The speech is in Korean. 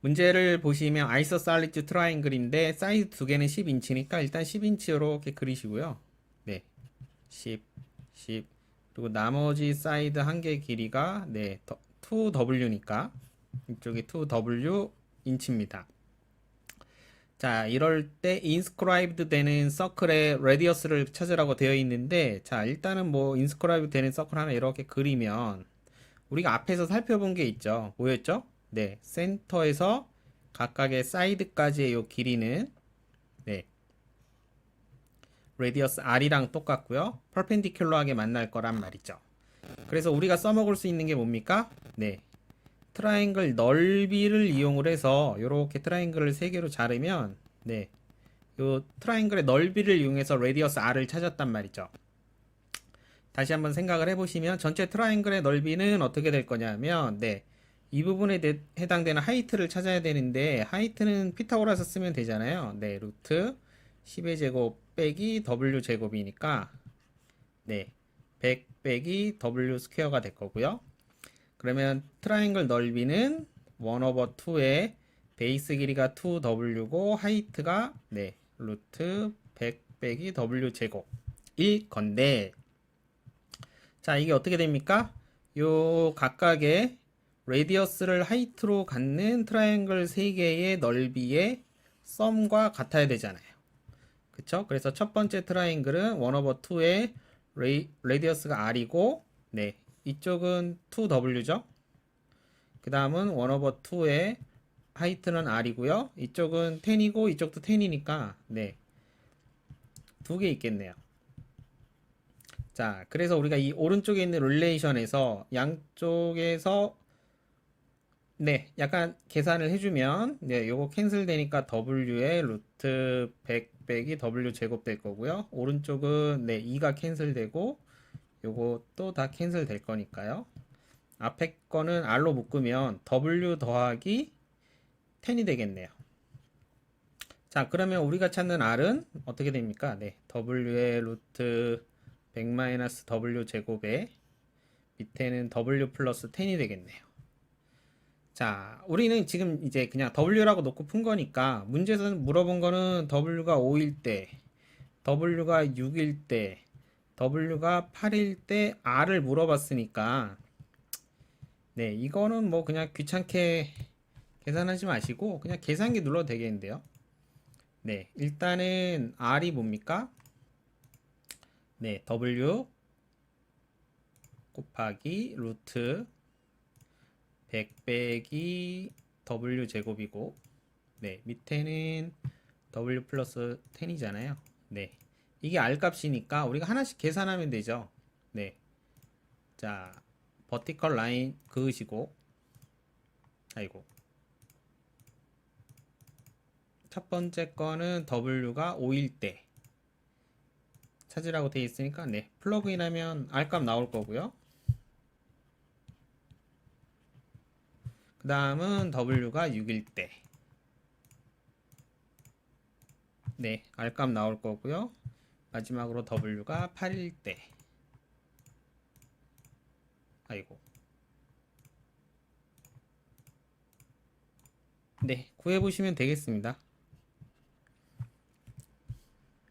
문제를 보시면 아이소살리즈 트라이앵글인데 사이즈 두 개는 10인치니까 일단 10인치 이렇게 그리시고요. 네. 10, 10. 그리고 나머지 사이드 한 개 길이가 네, 2W니까 이쪽이 2W 인치입니다. 자, 이럴 때 inscribed 되는 서클의 radius를 찾으라고 되어 있는데 자, 일단은 뭐 inscribed 되는 서클 하나 이렇게 그리면 우리가 앞에서 살펴본 게 있죠. 뭐였죠? 네, 센터에서 각각의 사이드까지의 요 길이는 네, radius r이랑 똑같고요. perpendicular하게 만날 거란 말이죠. 그래서 우리가 써먹을 수 있는 게 뭡니까? 네, 트라이앵글 넓이를 이용을 해서 이렇게 트라이앵글을 세 개로 자르면 네, 요 트라이앵글의 넓이를 이용해서 radius r을 찾았단 말이죠. 다시 한번 생각을 해 보시면 전체 트라이앵글의 넓이는 어떻게 될 거냐면 네, 이 부분에 대- 해당되는 하이트를 찾아야 되는데 하이트는 피타고라스 쓰면 되잖아요. 네, 루트 10의 제곱 빼기 w 제곱이니까 네, 100 빼기 w 스퀘어가 될 거고요. 그러면 트라이앵글 넓이는 1 오버 2의 베이스 길이가 2w고 하이트가 네, 루트 100 빼기 w 제곱일 건데 자, 이게 어떻게 됩니까? 요 각각의 레디어스를 하이트로 갖는 트라이앵글 3개의 넓이의 썸과 같아야 되잖아요. 그쵸? 그래서 첫 번째 트라이앵글은 1 오버 2의 레디어스가 r이고 네, 이쪽은 2w죠. 그 다음은 1 오버 2의 하이트는 r이고요. 이쪽은 10이고 이쪽도 10이니까 네, 두 개 있겠네요. 자, 그래서 우리가 이 오른쪽에 있는 릴레이션에서 양쪽에서 네, 약간 계산을 해주면 네, 요거 캔슬 되니까 W의 루트 100 빼기 W 제곱 될 거고요. 오른쪽은 네, 2가 캔슬 되고 요것도 다 캔슬 될 거니까요. 앞에 거는 R로 묶으면 W 더하기 10이 되겠네요. 자, 그러면 우리가 찾는 R은 어떻게 됩니까? 네, W의 루트 100 W 제곱에 밑에는 W 플러스 10이 되겠네요. 자, 우리는 지금 이제 그냥 W라고 놓고 푼 거니까 문제에서 물어본 거는 W가 5일 때, W가 6일 때, W가 8일 때 R을 물어봤으니까 네, 이거는 뭐 그냥 귀찮게 계산하지 마시고 그냥 계산기 눌러도 되겠는데요. 네, 일단은 R이 뭡니까? 네, W 곱하기 루트 100 빼기 W 제곱이고 네, 밑에는 W 플러스 10이잖아요. 네. 이게 R 값이니까 우리가 하나씩 계산하면 되죠. 네. 자, 버티컬 라인 그으시고 아이고. 첫 번째 거는 W가 5일 때 찾으라고 되어 있으니까 네 플러그인 하면 R 값 나올 거고요 그 다음은 W가 6일 때. 네, R 값 나올 거고요. 마지막으로 W가 8일 때. 아이고. 네 구해보시면 되겠습니다